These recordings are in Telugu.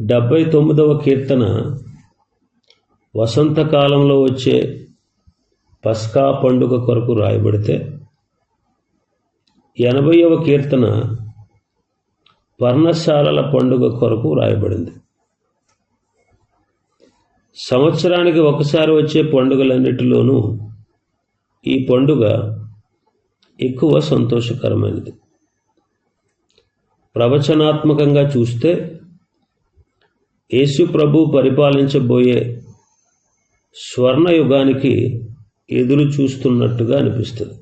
డెబ్భై తొమ్మిదవ కీర్తన వసంతకాలంలో వచ్చే పస్కా పండుగ కొరకు రాయబడితే ఎనభైవ కీర్తన పర్ణశాలల పండుగ కొరకు రాయబడింది. సంవత్సరానికి ఒకసారి వచ్చే పండుగలన్నిటిలోనూ ఈ పండుగ ఎక్కువ సంతోషకరమైనది. ప్రవచనాత్మకంగా చూస్తే యేసు ప్రభు పరిపాలించబోయే స్వర్ణయుగానికి ఎదురు చూస్తున్నట్టుగా అనిపిస్తుంది.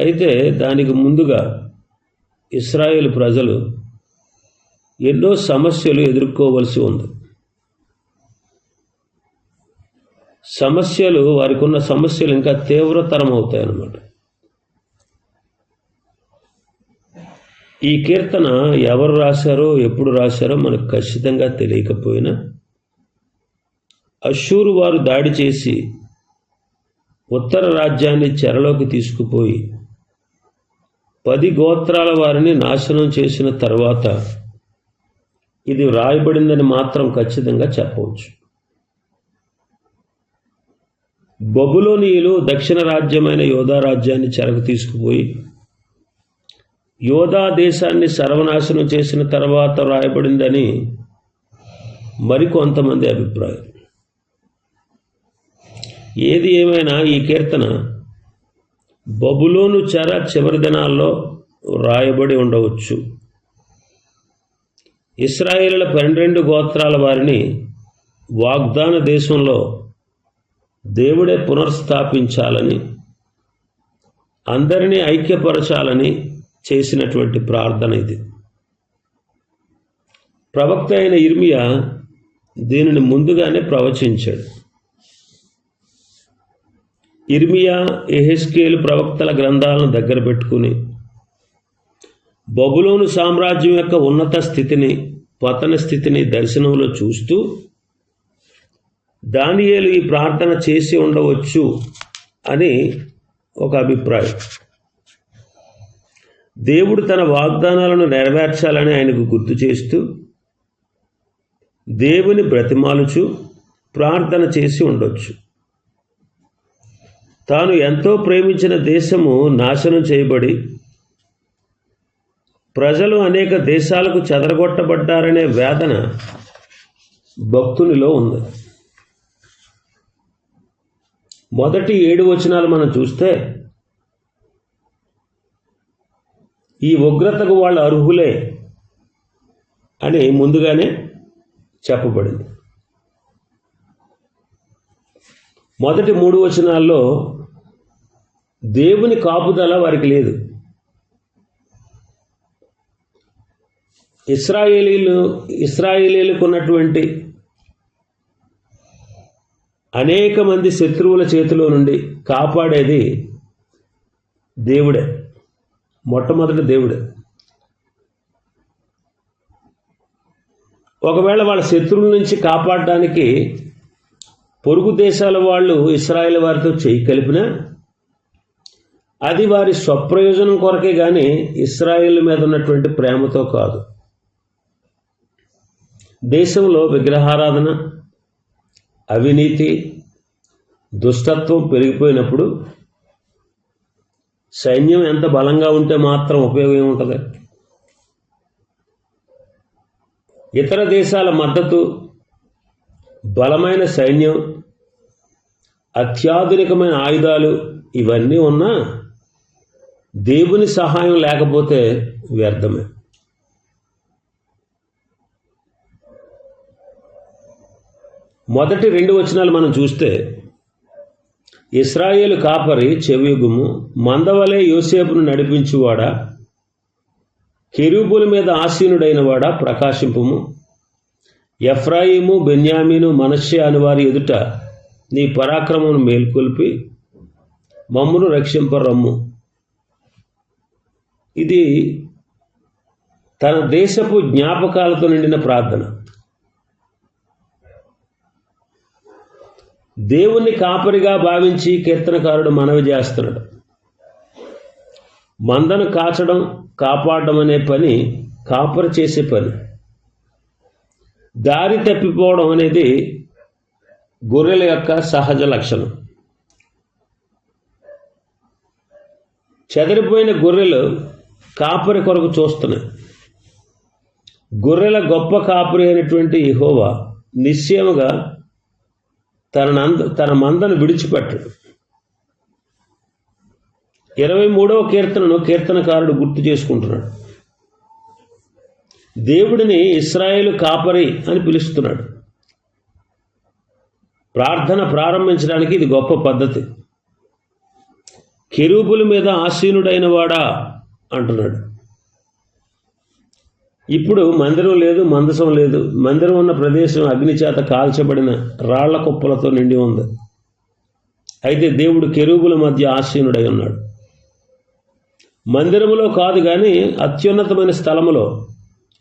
అయితే దానికి ముందుగా ఇస్రాయేల్ ప్రజలు ఎన్నో సమస్యలు ఎదుర్కోవలసి ఉంది. సమస్యలు వారికి ఉన్న సమస్యలు ఇంకా తీవ్రతరం అవుతాయి అన్నమాట ఈ కీర్తన ఎవరు రాశారో ఎప్పుడు రాశారో మనకు ఖచ్చితంగా తెలియకపోయినా అశూరు వారు దాడి చేసి ఉత్తర రాజ్యాన్ని చెరలోకి తీసుకుపోయి పది గోత్రాల వారిని నాశనం చేసిన తర్వాత ఇది వ్రాయబడిందని మాత్రం ఖచ్చితంగా చెప్పవచ్చు. బబులోనియులు దక్షిణ రాజ్యమైన యోధా రాజ్యాన్ని చెరకు తీసుకుపోయి యోధా దేశాన్ని సర్వనాశనం చేసిన తర్వాత వ్రాయబడిందని మరికొంతమంది అభిప్రాయం. ఏది ఏమైనా ఈ కీర్తన బబులోను చెర చివరి దినాల్లో రాయబడి ఉండవచ్చు. ఇస్రాయేళ్ళ పన్నెండు గోత్రాల వారిని వాగ్దాన దేశంలో దేవుడే పునర్స్థాపించాలని అందరినీ ఐక్యపరచాలని చేసినటువంటి ప్రార్థన ఇది. ప్రవక్త అయిన ఇర్మియా దీనిని ముందుగానే ప్రవచించాడు. ఇర్మియా ఎహెస్కేలు ప్రవక్తల గ్రంథాలను దగ్గర పెట్టుకుని బబులోను సామ్రాజ్యం యొక్క ఉన్నత స్థితిని పతన స్థితిని దర్శనంలో చూస్తూ దానియేలు ఈ ప్రార్థన చేసి ఉండవచ్చు అని ఒక అభిప్రాయం. దేవుడు తన వాగ్దానాలను నెరవేర్చాలని ఆయనకు గుర్తు చేస్తూ దేవుని బ్రతిమాలుచు ప్రార్థన చేసి ఉండొచ్చు. తాను ఎంతో ప్రేమించిన దేశము నాశనం చేయబడి ప్రజలు అనేక దేశాలకు చెదరగొట్టబడ్డారనే వేదన భక్తునిలో ఉంది. మొదటి ఏడు వచనాలు మనం చూస్తే ఈ ఉగ్రతకు వాళ్ళు అర్హులే అని ముందుగానే చెప్పబడింది. మొదటి మూడు వచనాల్లో దేవుని కాపుదల వారికి లేదు. ఇస్రాయేలీలు ఇస్రాయేలీలకు ఉన్నటువంటి అనేక మంది శత్రువుల చేతిలో నుండి కాపాడేది దేవుడే. మొట్టమొదటి దేవుడే. ఒకవేళ వాళ్ళ శత్రువుల నుంచి కాపాడడానికి పొరుగు దేశాల వాళ్ళు ఇస్రాయేల్ వారితో చేయి కలిపినా అది వారి స్వప్రయోజనం కొరకే కానీ ఇస్రాయేల్ మీద ఉన్నటువంటి ప్రేమతో కాదు. దేశంలో విగ్రహారాధన అవినీతి దుష్టత్వం పెరిగిపోయినప్పుడు సైన్యం ఎంత బలంగా ఉంటే మాత్రం ఉపయోగం ఏముంటుంది? ఇతర దేశాల మద్దతు బలమైన సైన్యం అత్యాధునికమైన ఆయుధాలు ఇవన్నీ ఉన్నా దేవుని సహాయం లేకపోతే వ్యర్థమే. మొదటి రెండు వచనాలు మనం చూస్తే ఇస్రాయేలు కాపరి చెవియుగుము మందవలే యోసేపును నడిపించువాడా? కెరూబుల మీద ఆసీనుడైన వాడా ప్రకాశింపుము? ఎఫ్రాయిము బెన్యామీను మనస్సే అని వారి ఎదుట నీ పరాక్రమం మేల్కొల్పి మమ్మును రక్షింపరమ్ము. ఇది తన దేశపు జ్ఞాపకాలతో నిండిన ప్రార్థన. దేవుణ్ణి కాపరిగా భావించి కీర్తనకారుడు మనవి చేస్తున్నాడు. మందను కాచడం కాపాడడం అనే పని కాపరి చేసే పని. దారి తప్పిపోవడం అనేది గొర్రెల యొక్క సహజ లక్షణం. చెదిరిపోయిన గొర్రెలు కాపరి కొరకు చూస్తున్నాయి. గొర్రెల గొప్ప కాపరి అయినటువంటి ఇహోవా నిశ్చయముగా తన తన మందను విడిచిపెట్టడు. ఇరవై మూడవ కీర్తనను కీర్తనకారుడు గుర్తు చేసుకుంటున్నాడు. దేవుడిని ఇస్రాయేలు కాపరి అని పిలుస్తున్నాడు. ప్రార్థన ప్రారంభించడానికి ఇది గొప్ప పద్ధతి. కెరూబుల మీద ఆసీనుడైన వాడా అంటున్నాడు. ఇప్పుడు మందిరం లేదు మందసం లేదు. మందిరం ఉన్న ప్రదేశం అగ్నిచేత కాల్చబడిన రాళ్ళ కుప్పలతో నిండి ఉంది. అయితే దేవుడు కెరూబుల మధ్య ఆసీనుడై ఉన్నాడు. మందిరములో కాదు కానీ అత్యున్నతమైన స్థలములో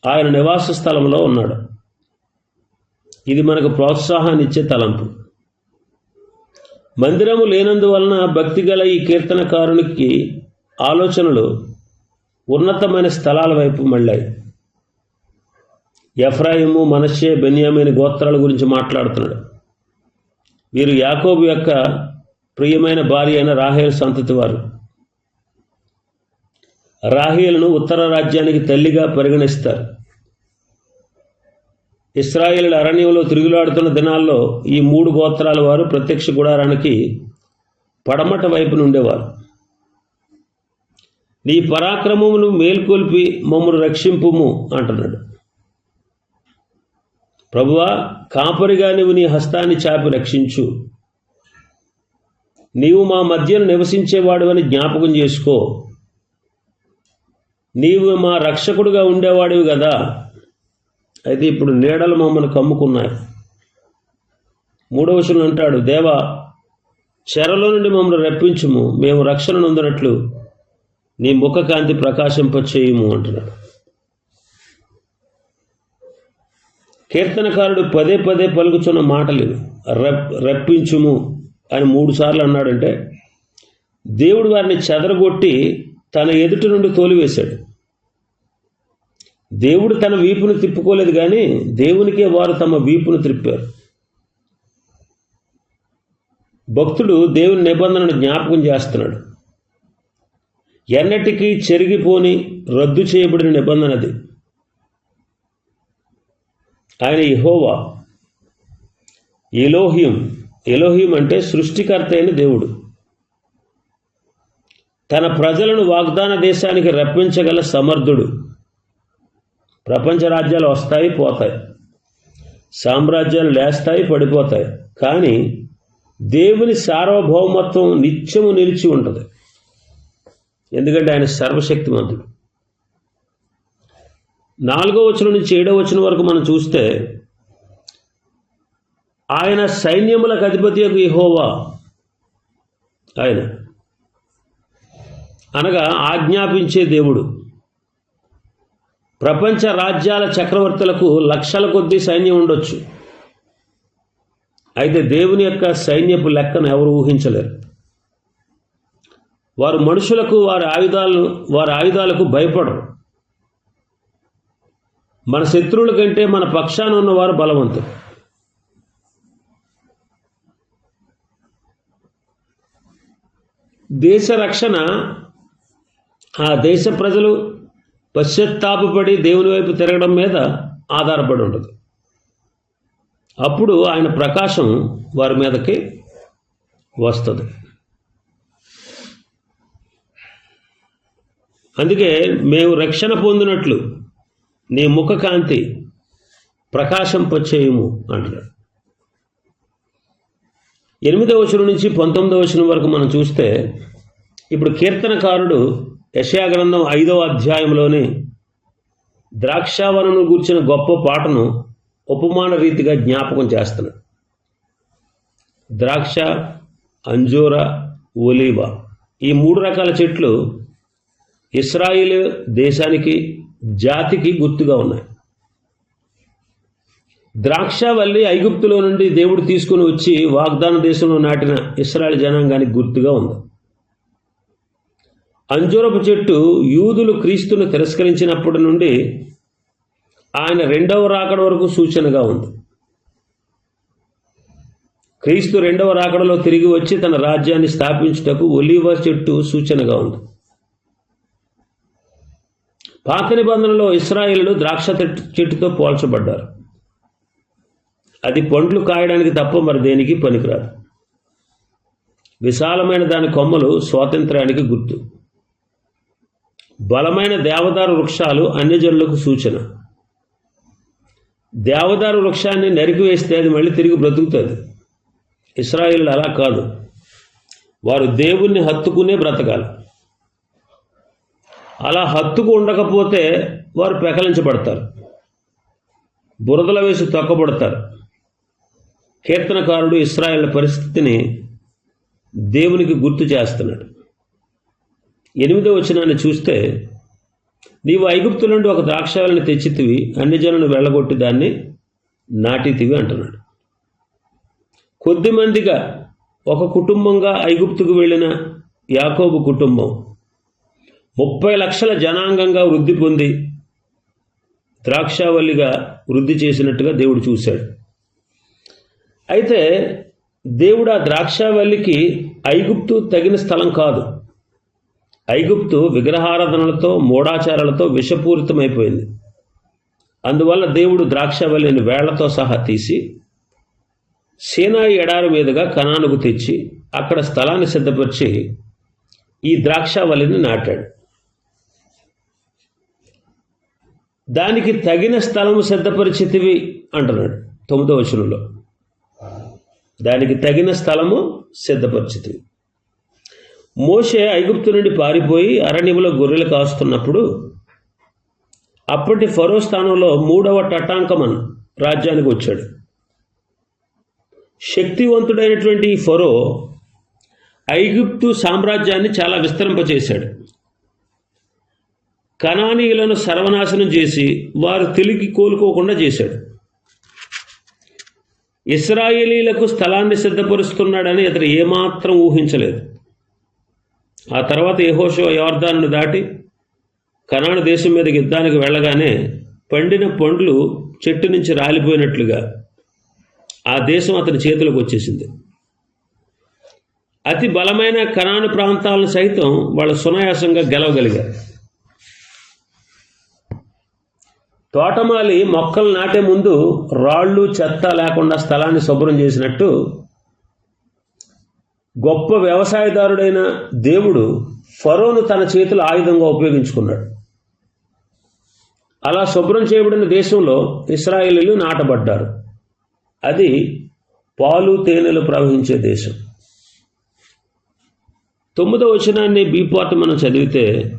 ఆయన నివాస స్థలంలో ఉన్నాడు. ఇది మనకు ప్రోత్సాహాన్ని ఇచ్చే తలంపు. మందిరము లేనందువలన భక్తి గల ఈ కీర్తనకారునికి ఆలోచనలు ఉన్నతమైన స్థలాల వైపు మళ్ళాయి. ఎఫ్రాయిము మనషే బెన్యామీని గోత్రాల గురించి మాట్లాడుతున్నాడు. వీరు యాకోబు యొక్క ప్రియమైన భార్య అయిన రాహేల్ సంతతి వారు రాహేలును ఉత్తర రాజ్యానికి తల్లిగా పరిగణిస్తారు. ఇస్రాయేల్ అరణ్యంలో తిరుగులాడుతున్న దినాల్లో ఈ మూడు గోత్రాల వారు ప్రత్యక్ష గుడారానికి పడమట వైపున ఉండేవారు. నీ పరాక్రమమును మేల్కొల్పి మమ్మను రక్షింపుము అంటున్నాడు. ప్రభువా కాపరిగా నీవు నీ హస్తాన్ని చాపి రక్షించు. నీవు మా మధ్యను నివసించేవాడు అని జ్ఞాపకం చేసుకో. నీవు మా రక్షకుడుగా ఉండేవాడివి కదా. అయితే ఇప్పుడు నీడలు మమ్మల్ని కమ్ముకున్నాయి. మూడవ వచనం అంటాడు దేవా చెరలో నుండి మమ్మల్ని రప్పించుము. మేము రక్షణ నొందినట్లు నీ ముఖ కాంతి అంటున్నాడు. కీర్తనకారుడు పదే పదే పలుకుతున్న మాటలు రప్ రప్పించుము అని మూడు సార్లు అన్నాడంటే దేవుడు వారిని చెదరగొట్టి తన ఎదుటి నుండి తోలివేశాడు. దేవుడు తన వీపును తిప్పుకోలేదు కానీ దేవునికే వారు తమ వీపును త్రిప్పారు భక్తుడు దేవుని నిబంధనను జ్ఞాపకం చేస్తున్నాడు. ఎన్నటికీ చెరిగిపోని రద్దు చేయబడిన నిబంధన అది. ఆయన ఇహోవా ఎలోహిం. ఎలోహిం అంటే సృష్టికర్త అయిన దేవుడు. తన ప్రజలను వాగ్దాన దేశానికి రప్పించగల సమర్థుడు. ప్రపంచ రాజ్యాలు వస్తాయి పోతాయి. సామ్రాజ్యాలు లేస్తాయి పడిపోతాయి. కానీ దేవుని సార్వభౌమత్వం నిత్యము నిలిచి ఉంటుంది. ఎందుకంటే ఆయన సర్వశక్తిమంతుడు. నాలుగో వచనం నుంచి ఏడో వచనం వరకు మనం చూస్తే ఆయన సైన్యములకు అధిపతి యొక్క ఇహోవా ఆయన. అనగా ఆజ్ఞాపించే దేవుడు. ప్రపంచ రాజ్యాల చక్రవర్తులకు లక్షల కొద్దీ సైన్యం ఉండొచ్చు. అయితే దేవుని యొక్క సైన్యపు లెక్కను ఎవరు ఊహించలేరు. వారు మనుషులకు వారి ఆయుధాలను వారి ఆయుధాలకు భయపడరు. మన శత్రువుల కంటే మన పక్షాన ఉన్నవారు బలవంతులు. దేశ రక్షణ ఆ దేశ ప్రజలు పశ్చాత్తాపపడి దేవుని వైపు తిరగడం మీద ఆధారపడి ఉండదు అప్పుడు ఆయన ప్రకాశం వారి మీదకి వస్తుంది. అందుకే మేము రక్షణ పొందినట్లు నీ ముఖకాంతి ప్రకాశంపచేయము అంటున్నాడు ఎనిమిదవ వచనం నుంచి పంతొమ్మిదవ వచనం వరకు మనం చూస్తే ఇప్పుడు కీర్తనకారుడు యశయాగ్రంథం ఐదవ అధ్యాయంలోని ద్రాక్షావనను గూర్చిన గొప్ప పాటను ఉపమాన రీతిగా జ్ఞాపకం చేస్తున్నాడు. ద్రాక్ష అంజూర ఒలీవ ఈ మూడు రకాల చెట్లు ఇస్రాయిల్ దేశానికి జాతికి గుర్తుగా ఉన్నాయి. ద్రాక్షవల్లి ఐగుప్తులో నుండి దేవుడు తీసుకుని వచ్చి వాగ్దాన దేశంలో నాటిన ఇస్రాయల్ జనాంగానికి గుర్తుగా ఉంది. అంజూరపు చెట్టు యూదులు క్రీస్తును తిరస్కరించినప్పటి నుండి ఆయన రెండవ రాకడ వరకు సూచనగా ఉంది. క్రీస్తు రెండవ రాకడలో తిరిగి వచ్చి తన రాజ్యాన్ని స్థాపించుటకు ఒలీవ చెట్టు సూచనగా ఉంది. పాత నిబంధనలో ఇస్రాయిలు ద్రాక్ష చెట్టుతో పోల్చబడ్డారు. అది పండ్లు కాయడానికి తప్ప మరి దేనికి పనికిరాదు. విశాలమైన దాని కొమ్మలు స్వాతంత్రానికి గుర్తు. బలమైన దేవదారు వృక్షాలు అన్యజనులకు సూచన. దేవదారు వృక్షాన్ని నరికివేస్తే అది మళ్ళీ తిరిగి బ్రతుకుతుంది. ఇస్రాయిల్ అలా కాదు. వారు దేవుణ్ణి హత్తుకునే బ్రతకాలి. అలా హత్తుకు ఉండకపోతే వారు పెకలించబడతారు. బురదల వేసి తొక్కబడతారు. కీర్తనకారుడు ఇస్రాయేల్ పరిస్థితిని దేవునికి గుర్తు చేస్తున్నాడు. ఎనిమిదో వచనాన్ని చూస్తే నీవు ఐగుప్తు నుండి ఒక ద్రాక్షాలను తెచ్చితివి అన్ని జనులను వెళ్ళగొట్టి దాన్ని నాటితివి అంటున్నాడు. కొద్దిమందిగా ఒక కుటుంబంగా ఐగుప్తుకు వెళ్ళిన యాకోబు కుటుంబం ముప్పై లక్షల జనాంగంగా వృద్ధి పొంది ద్రాక్షావల్లిగా వృద్ధి చేసినట్టుగా దేవుడు చూశాడు. అయితే దేవుడు ఆ ద్రాక్షావల్లికి ఐగుప్తు తగిన స్థలం కాదు. ఐగుప్తు విగ్రహారాధనలతో మూఢాచారాలతో విషపూరితమైపోయింది. అందువల్ల దేవుడు ద్రాక్షావల్లిని వేళ్ళతో సహా తీసి సేనాయి ఎడారి మీదుగా కణానుకు తెచ్చి అక్కడ స్థలాన్ని సిద్ధపరిచి ఈ ద్రాక్షావల్లిని నాటాడు. దానికి తగిన స్థలము సిద్ధపరిచితివి అంటున్నాడు తొమ్మిదో వచనంలో. దానికి తగిన స్థలము సిద్ధపరిచితివి మోషే ఐగుప్తు నుండి పారిపోయి అరణ్యంలో గొర్రెలు కాస్తున్నప్పుడు అప్పటి ఫరో స్థానంలో మూడవ టటాంకమన్ రాజ్యానికి వచ్చాడు. శక్తివంతుడైనటువంటి ఈ ఫరో ఐగుప్తు సామ్రాజ్యాన్ని చాలా విస్తరింపచేశాడు. కణానీయులను సర్వనాశనం చేసి వారు తిరిగి కోలుకోకుండా చేశాడు. ఇస్రాయేలీలకు స్థలాన్ని సిద్ధపరుస్తున్నాడని ఇతను ఏమాత్రం ఊహించలేదు. ఆ తర్వాత యహోషో యోర్దాను దాటి కనాను దేశం మీదకి యుద్ధానికి వెళ్ళగానే పండిన పండ్లు చెట్టు నుంచి రాలిపోయినట్లుగా ఆ దేశం అతని చేతిలోకి వచ్చేసింది. అతి బలమైన కనాను ప్రాంతాలను సైతం వాళ్ళు సునాయాసంగా గెలవగలిగారు. తోటమాలి మొక్కలు నాటే ముందు రాళ్ళు చెత్త లేకుండా స్థలాన్ని శుభ్రం చేసినట్టు గొప్ప వ్యవసాయదారుడైన దేవుడు ఫరోను తన చేతులు ఆయుధంగా ఉపయోగించుకున్నాడు. అలా శుభ్రం చేయబడిన దేశంలో ఇస్రాయేలీలు నాటబడ్డారు. అది పాలు తేనెలు ప్రవహించే దేశం. తొమ్మిదో వచనాన్ని బీపాట్ మనం చదివితే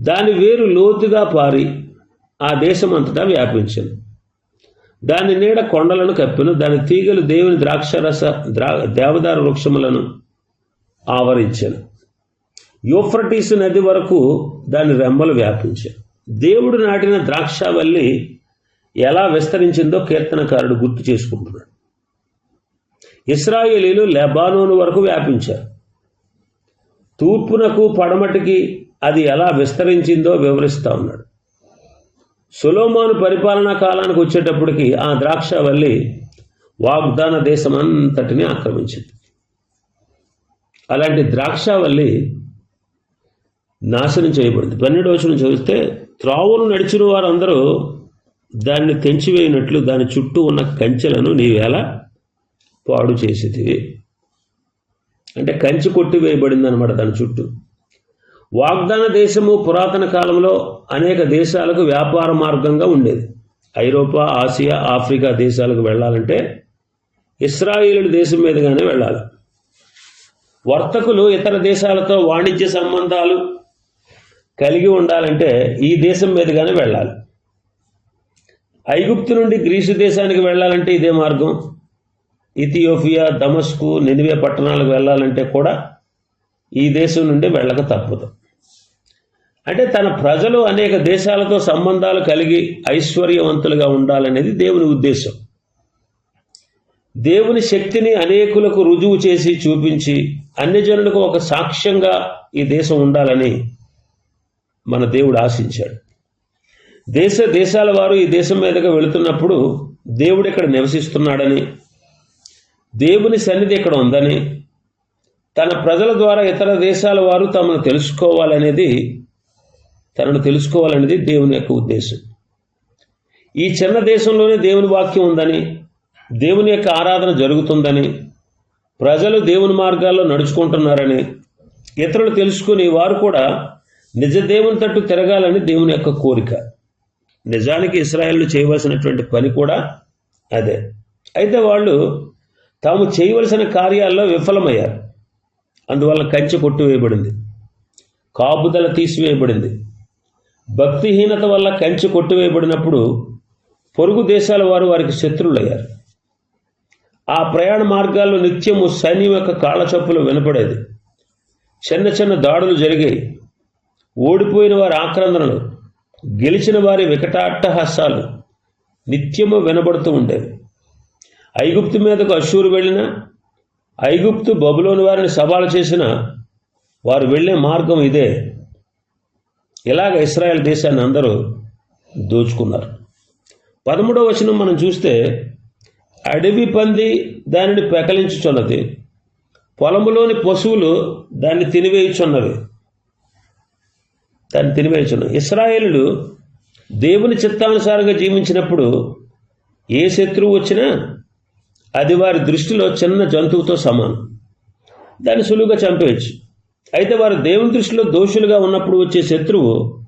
దాని వేరు లోతుగా పారి ఆ దేశం అంతటా వ్యాపించింది. దాని నీడ కొండలను కప్పిన దాని తీగలు దేవుని ద్రాక్షరస ద్రా దేవదారు వృక్షములను ఆవరించాను. యూఫ్రటీస్ నది వరకు దాని రెమ్మలు వ్యాపించాను. దేవుడు నాటిన ద్రాక్షవల్లి ఎలా విస్తరించిందో కీర్తనకారుడు గుర్తు చేసుకుంటున్నాడు. ఇస్రాయేలీలు లెబానోను వరకు వ్యాపించారు. తూర్పునకు పడమటికి అది ఎలా విస్తరించిందో వివరిస్తూ ఉన్నాడు. సులోమాను పరిపాలనా కాలానికి వచ్చేటప్పటికి ఆ ద్రాక్షవల్లి వాగ్దాన దేశం అంతటిని ఆక్రమించింది. అలాంటి ద్రాక్షవల్లి నాశనం చేయబడింది. పన్నెండు వచ్చిన చూస్తే త్రావును నడిచిన వారందరూ దాన్ని తెంచివేయినట్లు దాని చుట్టూ ఉన్న కంచెలను నీవేళ పాడు చేసేది అంటే కంచి కొట్టివేయబడింది అనమాట దాని చుట్టూ. వాగ్దాన దేశము పురాతన కాలంలో అనేక దేశాలకు వ్యాపార మార్గంగా ఉండేది. ఐరోపా ఆసియా ఆఫ్రికా దేశాలకు వెళ్ళాలంటే ఇస్రాయేలు దేశం మీదుగానే వెళ్ళాలి. వర్తకులు ఇతర దేశాలతో వాణిజ్య సంబంధాలు కలిగి ఉండాలంటే ఈ దేశం మీదుగానే వెళ్ళాలి. ఐగుప్తు నుండి గ్రీసు దేశానికి వెళ్ళాలంటే ఇదే మార్గం. ఇథియోపియా దమస్కు నినివే పట్టణాలకు వెళ్ళాలంటే కూడా ఈ దేశం నుండి వెళ్ళక తప్పదు. అంటే తన ప్రజలు అనేక దేశాలతో సంబంధాలు కలిగి ఐశ్వర్యవంతులుగా ఉండాలనేది దేవుని ఉద్దేశం. దేవుని శక్తిని అనేకులకు రుజువు చేసి చూపించి అన్ని జనులకు ఒక సాక్ష్యంగా ఈ దేశం ఉండాలని మన దేవుడు ఆశించాడు. దేశ దేశాల వారు ఈ దేశం మీదుగా వెళుతున్నప్పుడు దేవుడు ఇక్కడ నివసిస్తున్నాడని దేవుని సన్నిధి ఇక్కడ ఉందని తన ప్రజల ద్వారా ఇతర దేశాల వారు తమను తెలుసుకోవాలనేది తనను తెలుసుకోవాలనేది దేవుని యొక్క ఉద్దేశం. ఈ చిన్న దేశంలోనే దేవుని వాక్యం ఉందని దేవుని యొక్క ఆరాధన జరుగుతుందని ప్రజలు దేవుని మార్గాల్లో నడుచుకుంటున్నారని ఇతరులు తెలుసుకుని వారు కూడా నిజ దేవుని తట్టు తిరగాలని దేవుని యొక్క కోరిక. నిజానికి ఇస్రాయేళ్ళు చేయవలసినటువంటి పని కూడా అదే. అయితే వాళ్ళు తాము చేయవలసిన కార్యాల్లో విఫలమయ్యారు. అందువల్ల కంచె కొట్టివేయబడింది. కాపుదల తీసివేయబడింది. భక్తిహీనత వల్ల కంచె కొట్టివేయబడినప్పుడు పొరుగు దేశాల వారు వారికి శత్రువులయ్యారు. ఆ ప్రయాణ మార్గాల్లో నిత్యము సైన్యం యొక్క కాళ్ళచప్పులు వినపడేది. చిన్న చిన్న దాడులు జరిగాయి. ఓడిపోయిన వారి ఆక్రందనలు గెలిచిన వారి వికటాట్టహాసాలు నిత్యము వినబడుతూ ఉండేవి. ఐగుప్తు మీదకు అశూరు వెళ్ళిన ఐగుప్తు బబులోని వారిని సవాలు చేసిన వారు వెళ్ళే మార్గం ఇదే. ఇలాగ ఇస్రాయల్ దేశాన్ని అందరూ దోచుకున్నారు. పదమూడవ వచనం మనం చూస్తే అడవి పంది దానిని పెకలించుచున్నది. పొలములోని పశువులు దాన్ని తినివేయుచున్నవి. దాన్ని తినివేయుచున్నవి. ఇస్రాయేలుడు దేవుని చిత్తానుసారంగా జీవించినప్పుడు ఏ శత్రువు వచ్చినా అది వారి దృష్టిలో చిన్న జంతువుతో సమానం. దాన్ని సులువుగా చంపేయచ్చు. అయితే వారు దేవుని దృష్టిలో దోషులుగా ఉన్నప్పుడు వచ్చే శత్రువు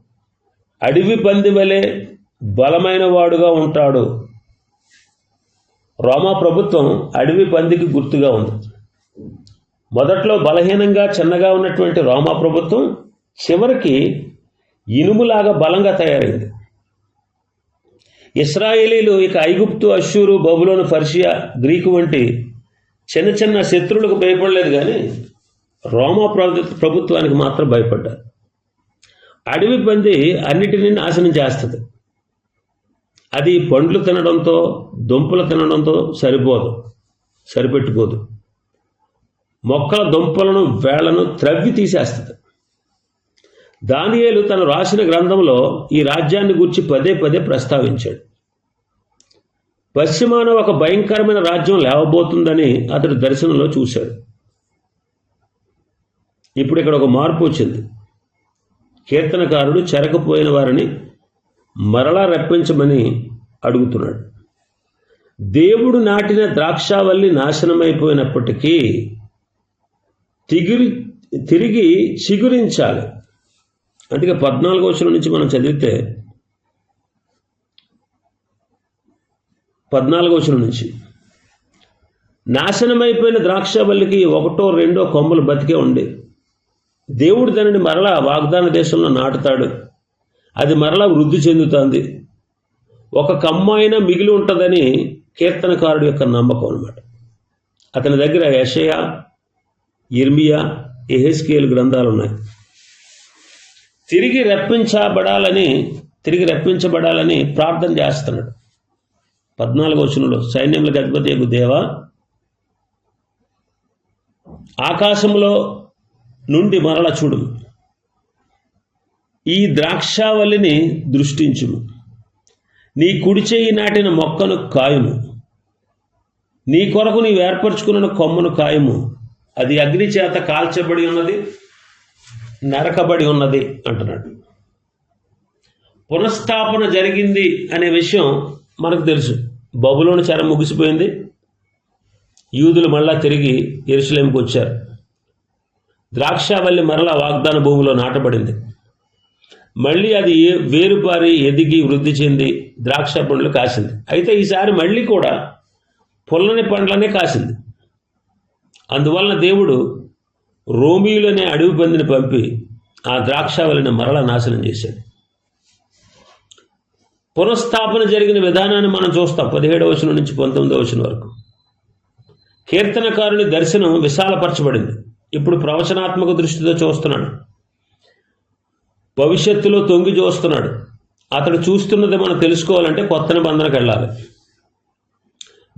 అడవి పంది వలె బలమైన వాడుగా ఉంటాడు. రోమా ప్రభుత్వం అడవి పందికి గుర్తుగా ఉంది. మొదట్లో బలహీనంగా చిన్నగా ఉన్నటువంటి రోమా ప్రభుత్వం చివరికి ఇనుములాగా బలంగా తయారైంది. ఇస్రాయేలీలు ఇక ఐగుప్తు అశ్షూరు బబులోను పర్షియా గ్రీకు వంటి చిన్న చిన్న శత్రువులకు భయపడలేదు కానీ రోమా ప్రభుత్వానికి మాత్రం భయపడ్డారు. అడవి పంది అన్నిటినీ నాశనం చేస్తుంది. అది పండ్లు తినడంతో దుంపలు తినడంతో సరిపోదు సరిపెట్టుకోదు. మొక్కల దుంపలను వేళ్ళను త్రవ్వి తీసేస్తుంది. దానియేలు తను రాసిన గ్రంథంలో ఈ రాజ్యాన్ని గురించి పదే పదే ప్రస్తావించాడు. పశ్చిమాన ఒక భయంకరమైన రాజ్యం లేవబోతుందని అతడు దర్శనంలో చూశాడు. ఇప్పుడు ఇక్కడ ఒక మార్పు వచ్చింది. కీర్తనకారుడు చెరకపోయిన వారిని మరలా రప్పించమని అడుగుతున్నాడు. దేవుడు నాటిన ద్రాక్షావల్లి నాశనమైపోయినప్పటికీ తిగిరి తిరిగి చిగురించాలి. అందుకే పద్నాలుగో వచనం నుంచి మనం చదివితే పద్నాలుగో వచనం నుంచి నాశనమైపోయిన ద్రాక్షవల్లికి ఒకటో రెండో కొమ్మలు బతికే ఉండి దేవుడు దానిని మరలా వాగ్దాన దేశంలో నాటుతాడు. అది మరలా వృద్ధి చెందుతుంది. ఒక కమ్మాయిన మిగిలి ఉంటుందని కీర్తనకారుడు యొక్క నమ్మకం అనమాట అతని దగ్గర యషయ ఇర్మియా ఎహెస్కేల్ గ్రంథాలు ఉన్నాయి. తిరిగి రప్పించబడాలని తిరిగి రప్పించబడాలని ప్రార్థన చేస్తున్నాడు. పద్నాలుగు వచనంలో సైన్యములకు అధిపతి దేవా ఆకాశంలో నుండి మరల చూడు. ఈ ద్రాక్షావల్లిని దృష్టించుము. నీ కుడి చేయి నాటిన మొక్కను కాయుము. నీ కొరకు నీవు ఏర్పరచుకున్న కొమ్మను కాయము. అది అగ్ని చేత కాల్చబడి ఉన్నది. నరకబడి ఉన్నది అంటున్నాడు. పునఃస్థాపన జరిగింది అనే విషయం మనకు తెలుసు. బబులోని చరం ముగిసిపోయింది. యూదులు మళ్ళా తిరిగి ఎరుసలేంకి వచ్చారు. ద్రాక్షావల్లి మరలా వాగ్దాన భూమిలో నాటబడింది. మళ్ళీ అది ఏ- వేరుపారి ఎదిగి వృద్ధి చెంది ద్రాక్ష పండ్లు కాసింది. అయితే ఈసారి మళ్ళీ కూడా పుల్లని పండ్లనే కాసింది. అందువలన దేవుడు రోమియులనే అడవి పందిని పంపి ఆ ద్రాక్షావళిని మరల నాశనం చేశాడు. పునఃస్థాపన జరిగిన విధానాన్ని మనం చూస్తాం పదిహేడవ వచనం నుంచి పంతొమ్మిదవ వచనం వరకు. కీర్తనకారుని దర్శనం విశాలపరచబడింది. ఇప్పుడు ప్రవచనాత్మక దృష్టితో చూస్తున్నాడు. భవిష్యత్తులో తొంగి చూస్తున్నాడు. అతడు చూస్తున్నది మనం తెలుసుకోవాలంటే కొత్త నిబంధనకు వెళ్ళాలి.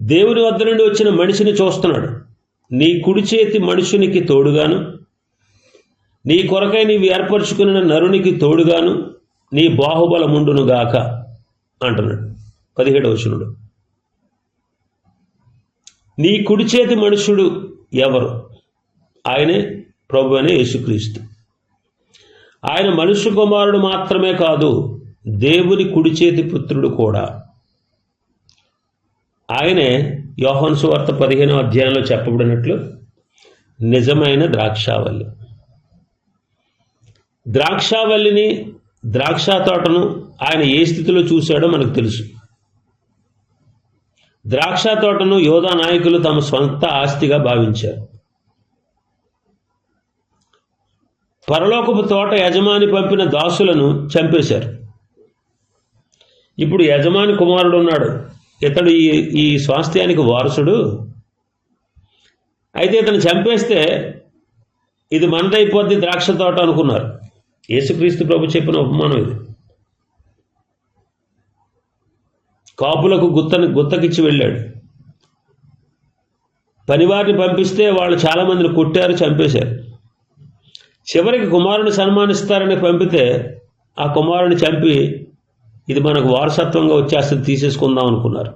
దేవుని వద్ద నుండి వచ్చిన మనిషిని చూస్తున్నాడు. నీ కుడి చేతి మనుషునికి తోడుగాను. నీ కొరకై నీవు ఏర్పరచుకున్న నరునికి తోడుగాను. నీ బాహుబలముండును గాక అంటున్నాడు పదిహేడవ వచనుడు నీ కుడి చేతి మనుషుడు ఎవరు? ఆయనే ప్రభు అనే యేసుక్రీస్తు. ఆయన మనుష్య కుమారుడు మాత్రమే కాదు దేవుని కుడి చేతి పుత్రుడు కూడా. ఆయనే యోహన్ సువార్త పదిహేనో అధ్యాయంలో చెప్పబడినట్లు నిజమైన ద్రాక్షావల్లి. ద్రాక్షావల్లిని ద్రాక్ష తోటను ఆయన ఏ స్థితిలో చూశాడో మనకు తెలుసు. ద్రాక్ష తోటను యోధా నాయకులు తమ సొంత ఆస్తిగా భావించారు. పరలోకపు తోట యజమాని పంపిన దాసులను చంపేశారు. ఇప్పుడు యజమాని కుమారుడు ఉన్నాడు ఇతడు ఈ ఈ స్వాస్థ్యానికి వారసుడు. అయితే ఇతను చంపేస్తే ఇది మనదైపోద్ది ద్రాక్ష తోట అనుకున్నారు. యేసుక్రీస్తు ప్రభు చెప్పిన ఉపమానం ఇది. కాపులకు గుత్తని గుత్తకిచ్చి వెళ్ళాడు. పనివారిని పంపిస్తే వాళ్ళు చాలామందిని కొట్టారు చంపేశారు. చివరికి కుమారుని సన్మానిస్తారని పంపితే ఆ కుమారుని చంపి ఇది మనకు వారసత్వంగా వచ్చేస్తుంది తీసేసుకుందాం అనుకున్నారు.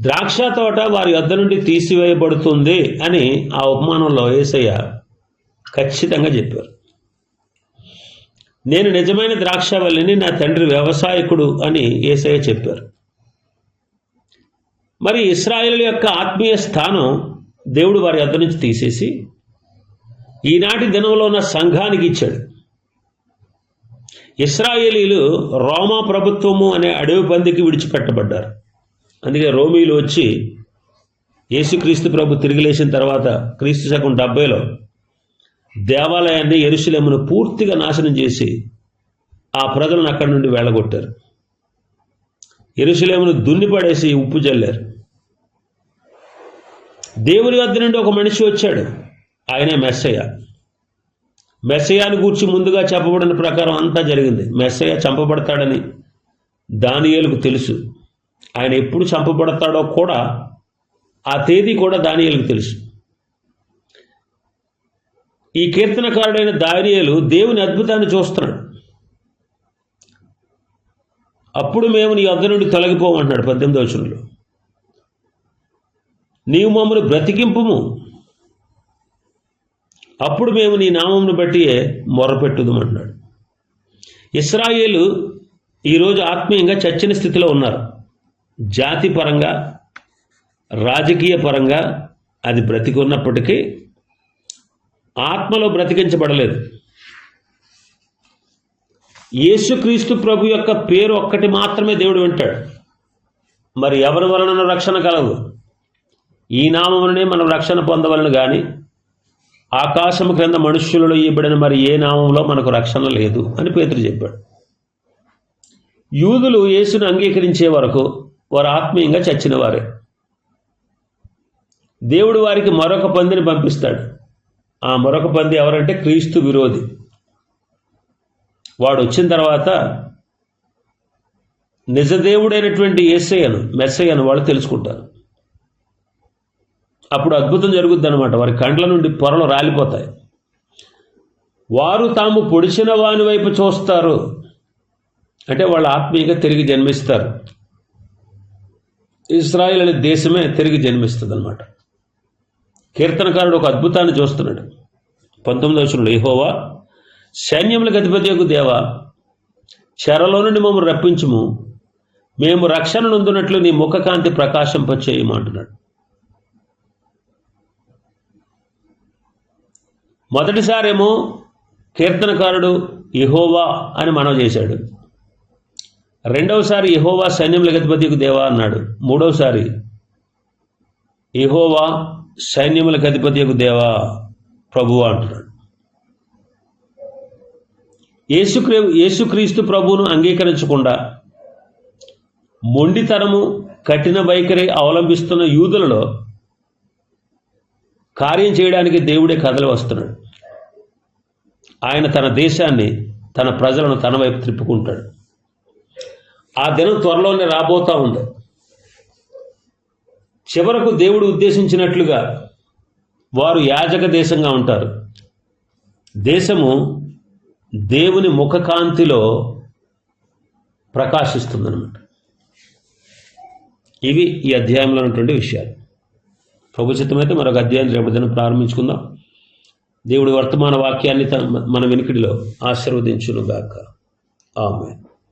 ద్రాక్ష తోట వారి వద్ద నుండి తీసివేయబడుతుంది అని ఆ ఉపమానంలో ఏసయ్య ఖచ్చితంగా చెప్పారు. నేను నిజమైన ద్రాక్షవల్లిని నా తండ్రి వ్యవసాయకుడు అని ఏసయ్య చెప్పారు. మరి ఇస్రాయేల్ యొక్క ఆత్మీయ స్థానం దేవుడు వారి వద్ద నుంచి తీసేసి ఈనాటి దినంలో ఉన్న సంఘానికి ఇచ్చాడు. ఇస్రాయేలీలు రోమా ప్రభుత్వము అనే అడవి పందికి విడిచిపెట్టబడ్డారు. అందుకే రోమీలు వచ్చి యేసుక్రీస్తు ప్రభు తిరిగిలేసిన తర్వాత క్రీస్తు శకం డెబ్బైలో దేవాలయాన్ని ఎరుసలేమును పూర్తిగా నాశనం చేసి ఆ ప్రజలను అక్కడి నుండి వెళ్ళగొట్టారు. ఎరుసలేమును దున్నిపడేసి ఉప్పు చల్లారు దేవుని వద్ద నుండి ఒక మనిషి వచ్చాడు. ఆయనే మెస్సయ్య. మెస్సయాన్ని గూర్చి ముందుగా చెప్పబడిన ప్రకారం అంతా జరిగింది. మెస్సయ్య చంపబడతాడని దానియేలుకు తెలుసు. ఆయన ఎప్పుడు చంపబడతాడో కూడా ఆ తేదీ కూడా దానియేలుకు తెలుసు. ఈ కీర్తనకారుడైన దానియేలు దేవుని అద్భుతాన్ని చూస్తున్నాడు. అప్పుడు మేము నీ వద్ద నుండి తొలగిపోమంటున్నాడు పద్దెనిమిది వచనంలో నీవు మమ్మల్ని బ్రతికింపుము. అప్పుడు మేము నీ నామంను బట్టి మొరపెట్టుదమన్నాడు ఇస్రాయేలు ఈరోజు ఆత్మీయంగా చచ్చిన స్థితిలో ఉన్నారు. జాతి పరంగా రాజకీయ పరంగా అది బ్రతికున్నప్పటికీ ఆత్మలో బ్రతికించబడలేదు. యేసుక్రీస్తు ప్రభు యొక్క పేరు ఒక్కటి మాత్రమే దేవుడు వింటాడు. మరి ఎవరి వలన రక్షణ కలదు. ఈ నామమునే మనం రక్షణ పొందవలను కానీ ఆకాశము క్రింద మనుష్యులలో ఇవ్వబడిన మరి ఏ నామంలో మనకు రక్షణ లేదు అని పేతుడు చెప్పాడు. యూదులు యేసును అంగీకరించే వరకు వారు ఆత్మీయంగా చచ్చిన వారే. దేవుడు వారికి మరొక పందిని పంపిస్తాడు. ఆ మరొక పంది ఎవరంటే క్రీస్తు విరోధి. వాడు వచ్చిన తర్వాత నిజదేవుడైనటువంటి ఏసయ్యను మెస్సయ్యను వాళ్ళు తెలుసుకుంటారు. అప్పుడు అద్భుతం జరుగుద్ది అనమాట వారి కండ్ల నుండి పొరలు రాలిపోతాయి. వారు తాము పొడిచిన వాని వైపు చూస్తారు. అంటే వాళ్ళు ఆత్మీయంగా తిరిగి జన్మిస్తారు. ఇస్రాయిల్ అనే దేశమే తిరిగి జన్మిస్తుంది అనమాట కీర్తనకారుడు ఒక అద్భుతాన్ని చూస్తున్నాడు. పంతొమ్మిది వచనంలో ఏహోవా సైన్యములకు అధిపతి యొక్క దేవ చెరలో నుండి మమ్మల్ని రప్పించుము. మేము రక్షణ నొందునట్లు నీ ముఖకాంతి ప్రకాశింపచేయము మొదటిసారేమో కీర్తనకారుడు యహోవా అని మనవ చేశాడు. రెండవసారి యహోవా సైన్యముల గతిపతికి దేవా అన్నాడు. మూడవసారి యహోవా సైన్యముల గతిపతికి దేవా ప్రభువా అంటున్నాడు. యేసుక్రీ యేసుక్రీస్తు ప్రభువును అంగీకరించకుండా మొండితనము కఠిన వైఖరి అవలంబిస్తున్న యూదులలో కార్యం చేయడానికి దేవుడే కథలు వస్తున్నాడు. ఆయన తన దేశాన్ని తన ప్రజలను తన వైపు తిప్పుకుంటాడు. ఆ దినం త్వరలోనే రాబోతా ఉంది. చివరకు దేవుడు ఉద్దేశించినట్లుగా వారు యాజక దేశంగా ఉంటారు. దేశము దేవుని ముఖకాంతిలో ప్రకాశిస్తుందన్నమాట. ఇవి ఈ అధ్యాయంలో ఉన్నటువంటి విషయాలు. ప్రభు మరొక అధ్యాయం రేపు దినం ప్రారంభించుకుందాం. దేవుడి వర్తమాన వాక్యాన్ని తన మన వెనుకడిలో ఆశీర్వదించునుగాక. ఆమె